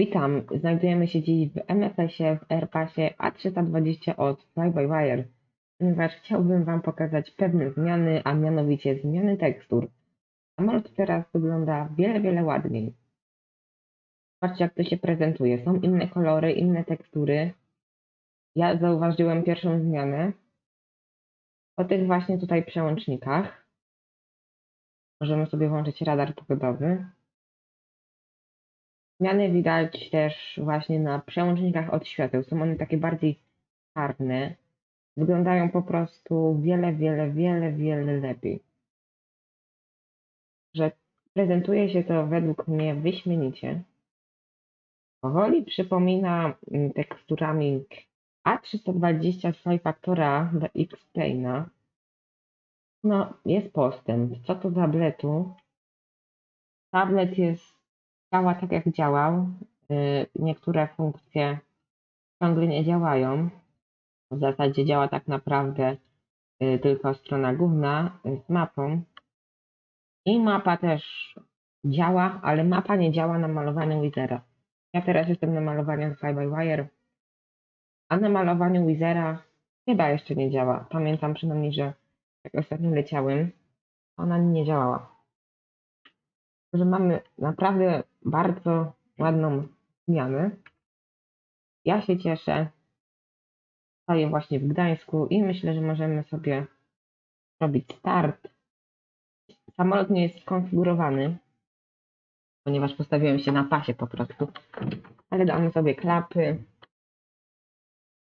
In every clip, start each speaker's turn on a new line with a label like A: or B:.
A: Witam, znajdujemy się dziś w MFS-ie w AirPassie A320 od Fly-by-Wire, ponieważ chciałbym Wam pokazać pewne zmiany, a mianowicie zmiany tekstur. Samolot teraz wygląda wiele, wiele ładniej. Patrzcie jak to się prezentuje. Są inne kolory, inne tekstury. Ja zauważyłem pierwszą zmianę po tych właśnie tutaj przełącznikach. Możemy sobie włączyć radar pogodowy. Zmiany widać też właśnie na przełącznikach od świateł. Są one takie bardziej czarne. Wyglądają po prostu wiele, wiele, wiele, wiele lepiej. Że prezentuje się to według mnie wyśmienicie. Powoli przypomina mm, teksturami A320 Fly Factora do X-Plane'a. No, jest postęp. Co za tabletu? Tablet jest działa tak jak działał. Y, Niektóre funkcje ciągle nie działają. W zasadzie działa tak naprawdę y, tylko strona główna y, z mapą. I mapa też działa, ale mapa nie działa na malowaniu Wizera. Ja teraz jestem na malowaniu Fly by Wire, a na malowaniu Wizera chyba jeszcze nie działa. Pamiętam przynajmniej, że jak ostatnio leciałem, ona nie działała że mamy naprawdę bardzo ładną zmianę. Ja się cieszę. Stoję właśnie w Gdańsku i myślę, że możemy sobie robić start. Samolot nie jest skonfigurowany, ponieważ postawiłem się na pasie po prostu. Ale damy sobie klapy.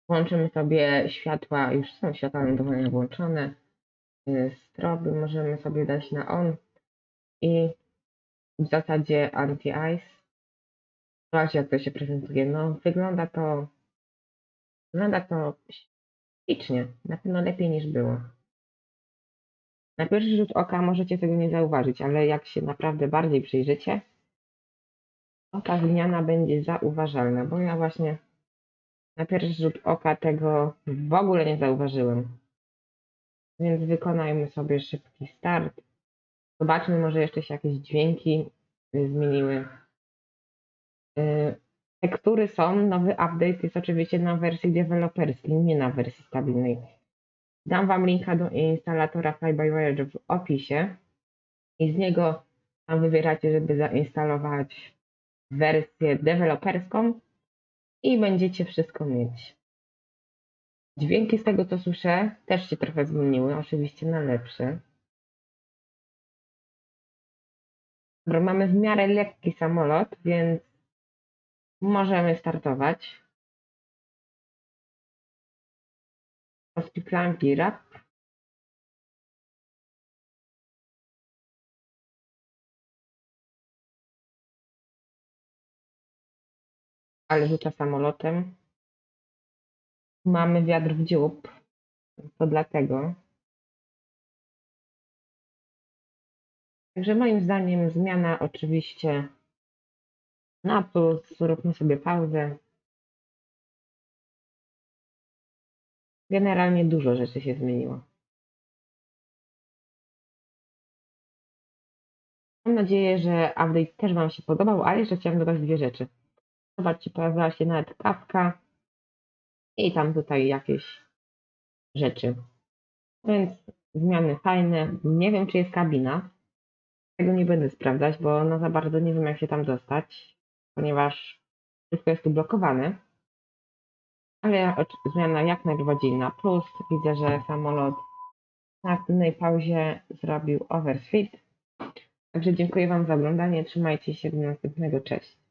A: Włączymy sobie światła, już są światła lądowania włączone. Stroby możemy sobie dać na on i w zasadzie anti-ice. Zobaczcie, jak to się prezentuje. No, wygląda to. Wygląda to ślicznie. Na pewno lepiej niż było. Na pierwszy rzut oka możecie tego nie zauważyć, ale jak się naprawdę bardziej przyjrzycie, to ta zmiana będzie zauważalna, bo ja właśnie na pierwszy rzut oka tego w ogóle nie zauważyłem. Więc wykonajmy sobie szybki start. Zobaczmy, może jeszcze się jakieś dźwięki y, zmieniły. Y, Tekstury są, nowy update jest oczywiście na wersji deweloperskiej, nie na wersji stabilnej. Dam Wam linka do instalatora Fly-by-Wire w opisie i z niego tam wybieracie, żeby zainstalować wersję deweloperską i będziecie wszystko mieć. Dźwięki z tego co słyszę też się trochę zmieniły, oczywiście na lepsze. Dobra, mamy w miarę lekki samolot, więc możemy startować. Rozpiklałem pirap. Ale rzuca samolotem. Mamy wiatr w dziób. To dlatego. Także moim zdaniem zmiana oczywiście na plus. Zróbmy sobie pauzę. Generalnie dużo rzeczy się zmieniło. Mam nadzieję, że update też Wam się podobał, ale jeszcze chciałam dodać dwie rzeczy. Zobaczcie, pojawiła się nawet kawka i tam tutaj jakieś rzeczy. Więc zmiany fajne. Nie wiem, czy jest kabina. Tego nie będę sprawdzać, bo no za bardzo nie wiem, jak się tam dostać, ponieważ wszystko jest tu blokowane. Ale zmiana jak najbardziej na plus. Widzę, że samolot na aktywnej pauzie zrobił overspeed. Także dziękuję Wam za oglądanie. Trzymajcie się do następnego. Cześć.